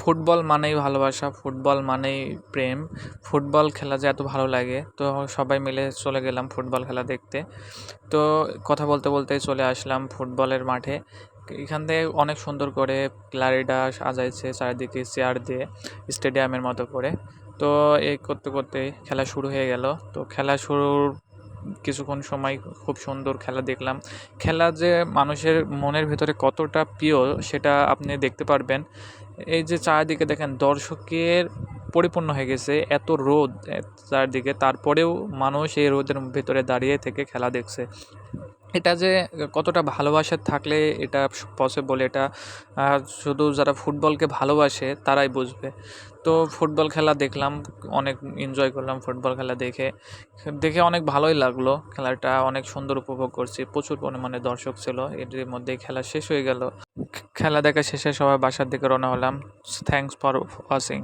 Football মানেই ভালোবাসা, football মানেই প্রেম, ফুটবল খেলা যে এত ভালো লাগে। তো সবাই মিলে চলে গেলাম ফুটবল খেলা দেখতে। তো কথা বলতে বলতেই চলে আসলাম ফুটবলের মাঠে। এখান থেকে অনেক সুন্দর করে ক্লারিডা সাজাইছে চারিদিকে চেয়ার দিয়ে, স্টেডিয়ামের মতো করে। তো এই করতে করতে খেলা শুরু হয়ে গেল। তো খেলা শুরুর কিছুক্ষণ সময় খুব সুন্দর খেলা দেখলাম। খেলা যে মানুষের মনের ভেতরে কতটা প্রিয় সেটা আপনি দেখতে পারবেন। এই যে চারিদিকে দেখেন দর্শকের পরিপূর্ণ হয়ে গেছে, এত রোদ চারদিকে, তারপরেও মানুষ এই রোদের ভেতরে দাঁড়িয়ে থেকে খেলা দেখছে। এটা যে কতটা ভালোবাসা থাকলে এটা পসিবল এটা শুধু যারা ফুটবলকে ভালোবাসে তারাই বুঝবে। তো ফুটবল খেলা দেখলাম, অনেক এনজয় করলাম ফুটবল খেলা দেখে। দেখে অনেক ভালোই লাগল খেলাটা, অনেক সুন্দর উপভোগ করছি, প্রচুর পরিমাণে দর্শক ছিল এটির মধ্যে খেলা শেষ হয়ে গেল। খেলা দেখা শেষে সবাই বাসার দিকে রওনা হলাম। Thanks for watching